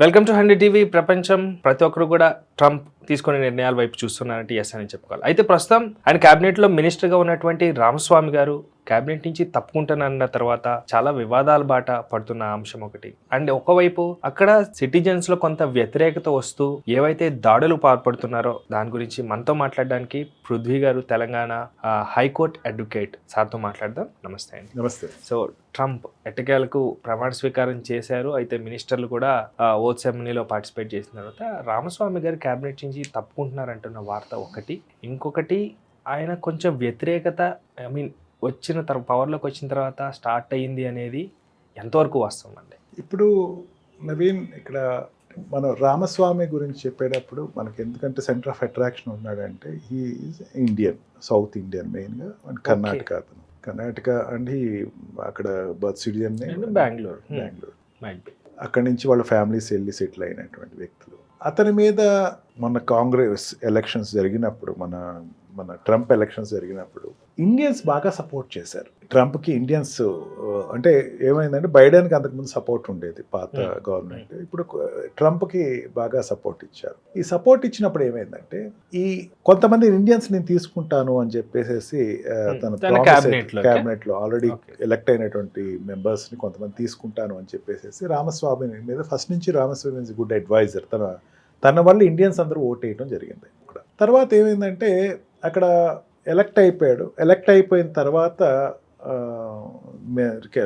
Welcome to hundred TV ప్రపంచం. ప్రతి ఒక్కరు కూడా ట్రంప్ తీసుకునే నిర్ణయాల వైపు చూస్తున్నారంటే ఎస్ అని చెప్పుకోవాలి. అయితే ప్రస్తుతం ఆయన cabinet లో మినిస్టర్గా ఉన్నటువంటి రామస్వామి గారు కేబినెట్ నుంచి తప్పుకుంటానన్న తర్వాత చాలా వివాదాల బాట పడుతున్న అంశం ఒకటి. అండ్ ఒకవైపు అక్కడ సిటిజన్స్లో కొంత వ్యతిరేకత వస్తూ ఏవైతే దాడులు పాల్పడుతున్నారో దాని గురించి మనతో మాట్లాడడానికి పృథ్వీ గారు తెలంగాణ హైకోర్టు అడ్వకేట్ సార్తో మాట్లాడదాం. నమస్తే అండి. నమస్తే. సో ట్రంప్ ఎట్టకేలకు ప్రమాణ స్వీకారం చేశారు. అయితే మినిస్టర్లు కూడా ఓట్ సెరమనీలో పార్టిసిపేట్ చేసిన తర్వాత రామస్వామి గారు క్యాబినెట్ నుంచి తప్పుకుంటున్నారంటున్న వార్త ఒకటి. ఇంకొకటి ఆయన కొంచెం వ్యతిరేకత ఐ మీన్ వచ్చిన తర్వాత పవర్లోకి వచ్చిన తర్వాత స్టార్ట్ అయ్యింది అనేది ఎంతవరకు వాస్తవం అండి ఇప్పుడు నవీన్ ఇక్కడ మనం రామస్వామి గురించి చెప్పేటప్పుడు మనకి ఎందుకంటే సెంటర్ ఆఫ్ అట్రాక్షన్ ఉన్నాడంటే he is Indian South Indian మెయిన్గా అండ్ కర్ణాటక అతను. కర్ణాటక అండ్ హీ అక్కడ బర్త్ సిటిజన్ బెంగళూరు బెంగళూరు అక్కడి నుంచి వాళ్ళ ఫ్యామిలీస్ వెళ్ళి సెటిల్ అయినటువంటి వ్యక్తులు. అతని మీద మన కాంగ్రెస్ ఎలక్షన్స్ జరిగినప్పుడు మన మన ట్రంప్ ఎలక్షన్స్ జరిగినప్పుడు ఇండియన్స్ బాగా సపోర్ట్ చేశారు. ట్రంప్కి ఇండియన్స్ అంటే ఏమైందంటే బైడెన్కి అంతకుముందు సపోర్ట్ ఉండేది పాత Hmm. గవర్నమెంట్ ఇప్పుడు ట్రంప్కి బాగా సపోర్ట్ ఇచ్చారు ఈ సపోర్ట్ ఇచ్చినప్పుడు ఏమైందంటే ఈ కొంతమంది ఇండియన్స్ నేను తీసుకుంటాను అని చెప్పేసి Hmm. తన తన cabinet లోకి? క్యాబినెట్లో ఆల్రెడీ. ఎలక్ట్ అయినటువంటి మెంబర్స్ని కొంతమంది తీసుకుంటాను అని చెప్పేసి రామస్వామి మీద ఫస్ట్ నుంచి రామస్వామి ఇస్ గుడ్ అడ్వైజర్ తన తన వల్ల ఇండియన్స్ అందరూ ఓట్ వేయడం జరిగింది ఇక్కడ తర్వాత ఏమైందంటే అక్కడ ఎలక్ట్ అయిపోయాడు ఎలక్ట్ అయిపోయిన తర్వాత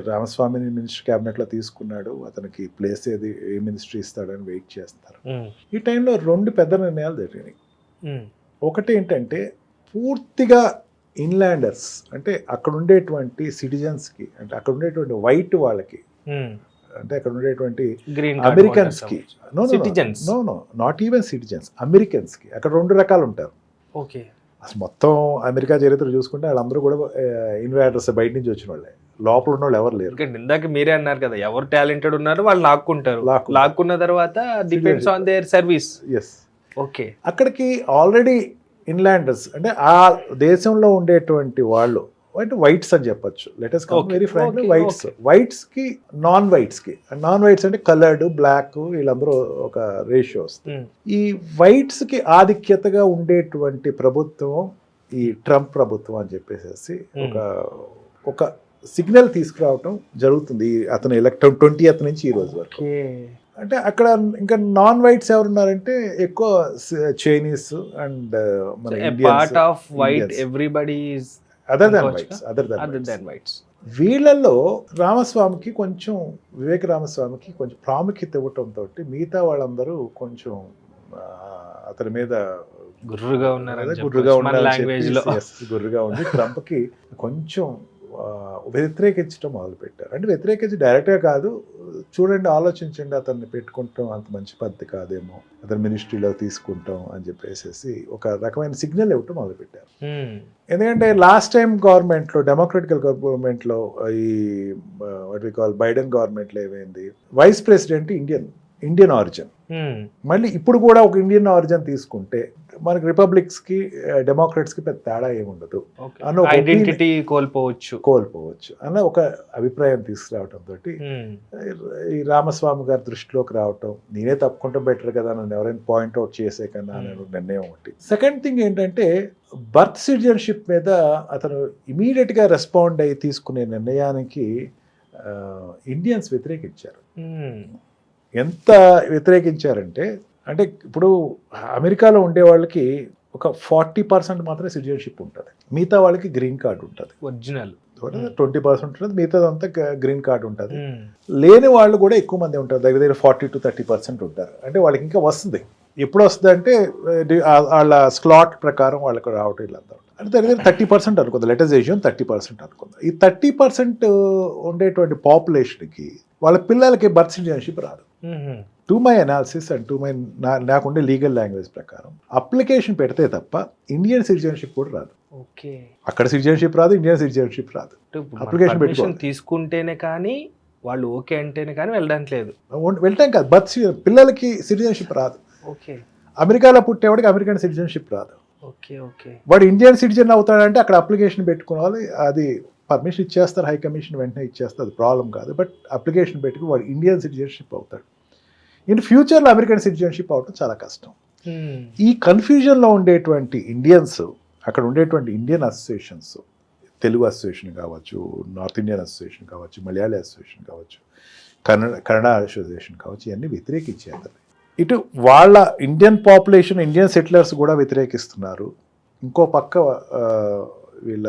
రామస్వామిని మినిస్టర్ క్యాబినెట్లో తీసుకున్నాడు. అతనికి ప్లేస్ ఏది ఏ మినిస్ట్రీ ఇస్తాడని వెయిట్ చేస్తారు. ఈ టైంలో రెండు పెద్ద నిర్ణయాలు జరిగినాయి. ఒకటి ఏంటంటే పూర్తిగా ఇన్లాండర్స్ అంటే అక్కడ ఉండేటువంటి సిటిజన్స్కి అంటే అక్కడ ఉండేటువంటి వైట్ వాళ్ళకి అంటే అక్కడ ఉండేటువంటి అమెరికన్స్కి Citizens. No no not even citizens అమెరికన్స్కి అక్కడ రెండు రకాలు ఉంటారు. ఓకే. అసలు మొత్తం అమెరికా చరిత్ర చూసుకుంటే వాళ్ళందరూ కూడా ఇన్వైటర్స్ బయట నుంచి వచ్చిన వాళ్ళే. లోపల ఉన్న వాళ్ళు ఎవరు లేరు. ఇందాక మీరే అన్నారు కదా ఎవరు టాలెంటెడ్ ఉన్నారు వాళ్ళు లాక్కుంటారు. లాక్కున్న తర్వాత depends on their service. Yes okay. అక్కడికి ఆల్రెడీ ఇన్లాండర్స్ అంటే ఆ దేశంలో ఉండేటువంటి వాళ్ళు అంటే వైట్స్ అని చెప్పొచ్చు. Latest Okay, very frankly whites. okay. వైట్స్కి నాన్ వైట్స్కి నాన్ వైట్స్ అంటే కలర్డ్ బ్లాక్ వీళ్ళందరూ ఒక రేషియో వస్తుంది. ఈ వైట్స్కి ఆధిక్యతగా ఉండేటువంటి ప్రభుత్వం ఈ ట్రంప్ ప్రభుత్వం అని చెప్పేసి Hmm. ఒక ఒక సిగ్నల్ తీసుకురావటం జరుగుతుంది. అతను ఎలక్ట్ ట్వంటీ నుంచి ఈ రోజు వరకు. అంటే అక్కడ ఇంకా నాన్ వైట్స్ ఎవరున్నారంటే ఎక్కువ చైనీస్ అండ్ మన part of white everybody other than? Whites other than whites వీళ్ళల్లో రామస్వామికి కొంచెం వివేక రామస్వామికి కొంచెం ప్రాముఖ్యత ఇవ్వటంతో మిగతా వాళ్ళందరూ కొంచెం అతని మీద గుర్రుగా ఉన్నారు గుర్రుగా yes, గుర్రుగా ఉండి ట్రంప్కి కొంచెం వ్యతిరేకించడం మొదలు పెట్టారు అంటే వ్యతిరేకించి డైరెక్ట్గా కాదు చూడండి ఆలోచించండి అతన్ని పెట్టుకుంటాం అంత మంచి పద్ధతి కాదేమో అతని మినిస్ట్రీలో తీసుకుంటాం అని చెప్పేసి ఒక రకమైన సిగ్నల్ ఇవ్వటం మొదలు పెట్టారు Hmm. ఎందుకంటే లాస్ట్ టైం గవర్నమెంట్లో డెమోక్రటికల్ గవర్నమెంట్లో ఈ వాట్ కాల్ బైడెన్ గవర్నమెంట్లో ఏమైంది vice president Indian Indian origin. మళ్ళీ ఇప్పుడు కూడా ఒక ఇండియన్ ఆరిజిన్ తీసుకుంటే మనకి రిపబ్లిక్స్కి డెమోక్రట్స్కి పెద్ద తేడా ఏముండదు. అన్న ఐడెంటిటీ కోల్పోవచ్చు కోల్పోవచ్చు అన్న ఒక అభిప్రాయం తీసుకురావటంతో Hmm. ఈ రామస్వామి గారి దృష్టిలోకి రావటం నేనే తప్పుకుంటాం బెటర్ కదా నన్ను ఎవరైనా పాయింట్ అవుట్ చేసే కన్నా అనే ఒక నిర్ణయం ఒకటి సెకండ్ థింగ్ ఏంటంటే బర్త్ సిటిజన్షిప్ మీద అతను ఇమీడియట్గా రెస్పాండ్ అయ్యి తీసుకునే నిర్ణయానికి ఇండియన్స్ వ్యతిరేకించారు. ఎంత వ్యతిరేకించారంటే అంటే ఇప్పుడు అమెరికాలో ఉండే వాళ్ళకి ఒక ఫార్టీ పర్సెంట్ మాత్రమే సిటిజన్షిప్ ఉంటుంది. మిగతా వాళ్ళకి గ్రీన్ కార్డు ఉంటుంది. ఒరిజినల్. ట్వంటీ పర్సెంట్ ఉంటుంది మిగతాదంతా గ్రీన్ కార్డు ఉంటుంది. లేని వాళ్ళు కూడా ఎక్కువ మంది ఉంటారు దగ్గర దగ్గర ఫార్టీ టు థర్టీ పర్సెంట్ ఉంటారు. అంటే వాళ్ళకి ఇంకా వస్తుంది. ఎప్పుడు వస్తుంది అంటే వాళ్ళ స్లాట్ ప్రకారం వాళ్ళకి రావటం వీళ్ళంతా అంటే దగ్గర దగ్గర థర్టీ పర్సెంట్ అనుకుందాం లెటర్జేషన్ థర్టీ పర్సెంట్ అనుకుందాం. ఈ థర్టీ పర్సెంట్ ఉండేటువంటి పాపులేషన్కి వాళ్ళ పిల్లలకి బర్త్ సిటిజన్షిప్ రాదు. To my analysis and to my నాకుండే లీగల్ లాంగ్వేజ్ ప్రకారం అప్లికేషన్ పెడితే తప్ప ఇండియన్ సిటిజన్షిప్ కూడా రాదు. ఓకే. అక్కడ సిటిజన్షిప్ రాదు ఇండియన్ సిటిజన్షిప్ రాదు. అప్లికేషన్ పెట్టుకోవాలి. తీసుకుంటేనే కానీ వాళ్ళు ఓకే అంటేనే కానీ వెళ్ళడానికి లేదు. వెళ్తాం కాదు బర్త్ పిల్లలకి సిటిజన్షిప్ రాదు. ఓకే. అమెరికాలో పుట్టేవాడికి అమెరికన్ సిటిజన్షిప్ రాదు. Okay okay. వాడు ఇండియన్ సిటిజన్ అవుతాడంటే అక్కడ అప్లికేషన్ పెట్టుకోవాలి అది పర్మిషన్ ఇచ్చేస్తారు హై కమిషన్ వెంటనే ఇచ్చేస్తారు అది ప్రాబ్లం కాదు. బట్ అప్లికేషన్ పెట్టుకుని వాడు ఇండియన్ సిటిజన్షిప్ అవుతాడు. ఇన్ ఫ్యూచర్లో అమెరికన్ సిటిజన్షిప్ అవటం చాలా కష్టం. Hmm. ఈ కన్ఫ్యూజన్లో ఉండేటువంటి ఇండియన్స్ అక్కడ ఉండేటువంటి ఇండియన్ అసోసియేషన్స్ తెలుగు అసోసియేషన్ కావచ్చు నార్త్ ఇండియన్ అసోసియేషన్ కావచ్చు మలయాళీ అసోసియేషన్ కావచ్చు కన్నడ కన్నడ అసోసియేషన్ కావచ్చు ఇవన్నీ వ్యతిరేకించేది ఇటు వాళ్ళ ఇండియన్ పాపులేషన్ ఇండియన్ సెటిలర్స్ కూడా వ్యతిరేకిస్తున్నారు. ఇంకో పక్క వీళ్ళ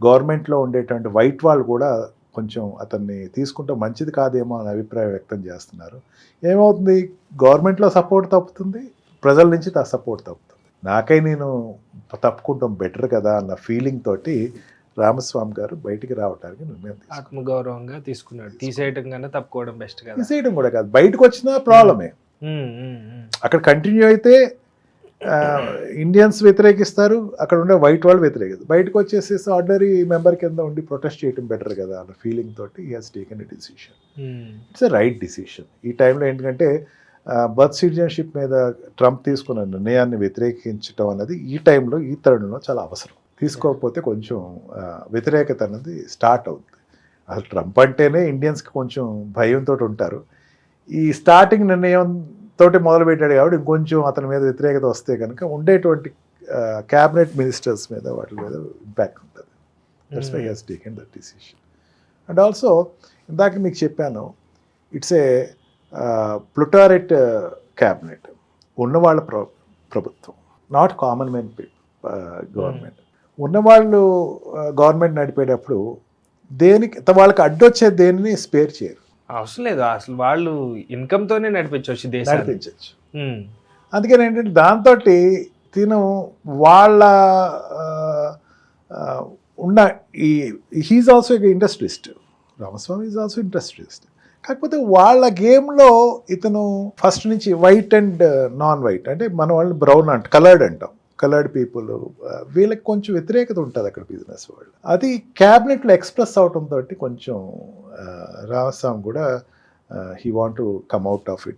గవర్నమెంట్లో ఉండేటువంటి వైట్ వాళ్ళు కూడా కొంచెం అతన్ని తీసుకుంటే మంచిది కాదేమో అనే అభిప్రాయం వ్యక్తం చేస్తున్నారు. ఏమవుతుంది? గవర్నమెంట్లో సపోర్ట్ తప్పుతుంది ప్రజల నుంచి ఆ సపోర్ట్ తప్పుతుంది. నాకై నేను తప్పుకుంటాం బెటర్ కదా అన్న ఫీలింగ్ తోటి రామస్వామి గారు బయటికి రావడానికి నిర్ణయం ఆత్మగౌరవంగా తీసుకున్నాడు. తీసేయటం కన్నా తప్పుకోవడం బెస్ట్ కదా. తీసేయడం కూడా కాదు. బయటకు వచ్చిన ప్రాబ్లమే. అక్కడ కంటిన్యూ అయితే ఇండియన్స్ వ్యతిరేకిస్తారు అక్కడ ఉండే వైట్ వాళ్ళు వ్యతిరేకిస్తారు. బయటకు వచ్చేసేసి ఆర్డినరీ మెంబర్ కింద ఉండి ప్రొటెస్ట్ చేయడం బెటర్ కదా అన్న ఫీలింగ్ తోటి he has taken a decision. It's a right decision ఈ టైంలో ఏంటంటే బర్త్ సిటిజన్షిప్ మీద ట్రంప్ తీసుకున్న నిర్ణయాన్ని వ్యతిరేకించడం అనేది ఈ టైంలో ఈ తరుణంలో చాలా అవసరం. తీసుకోకపోతే కొంచెం వ్యతిరేకత అనేది స్టార్ట్ అవుతుంది అసలు ట్రంప్ అంటేనే ఇండియన్స్కి కొంచెం భయంతో ఉంటారు. ఈ స్టార్టింగ్ నిర్ణయం తోటి మొదలు పెట్టాడు కాబట్టి ఇంకొంచెం అతని మీద వ్యతిరేకత వస్తే కనుక ఉండేటువంటి క్యాబినెట్ మినిస్టర్స్ మీద వాటి మీద ఇంపాక్ట్ ఉంటుంది. That's why has taken that decision and also ఇందాక మీకు చెప్పాను ఇట్స్ ఏ ప్లుటారెట్ క్యాబినెట్ ఉన్నవాళ్ళ ప్ర ప్రభుత్వం. నాట్ కామన్ మెన్ గవర్నమెంట్ ఉన్నవాళ్ళు uh, గవర్నమెంట్ నడిపేటప్పుడు దేనికి వాళ్ళకి అడ్డొచ్చే దేనిని స్పేర్ చేయరు. అవసరం లేదు. అసలు వాళ్ళు ఇన్కమ్ తోనే నడిపించవచ్చు దేశాన్ని. నడిపించవచ్చు. అందుకని ఏంటంటే దాంతో తిను వాళ్ళ ఉన్న ఈ he is also industrialist Ramaswamy is also industrialist కాకపోతే వాళ్ళ గేమ్లో ఇతను ఫస్ట్ నుంచి వైట్ అండ్ నాన్ వైట్ అంటే మన వాళ్ళు బ్రౌన్ అంట కలర్డ్ అంటాం. కలర్డ్ పీపుల్ వీళ్ళకి కొంచెం వ్యతిరేకత ఉంటుంది అక్కడ బిజినెస్ వాళ్ళు. అది క్యాబినెట్లో ఎక్స్ప్రెస్ అవటం తోటి కొంచెం రామస్వామి కూడా he want to come out of it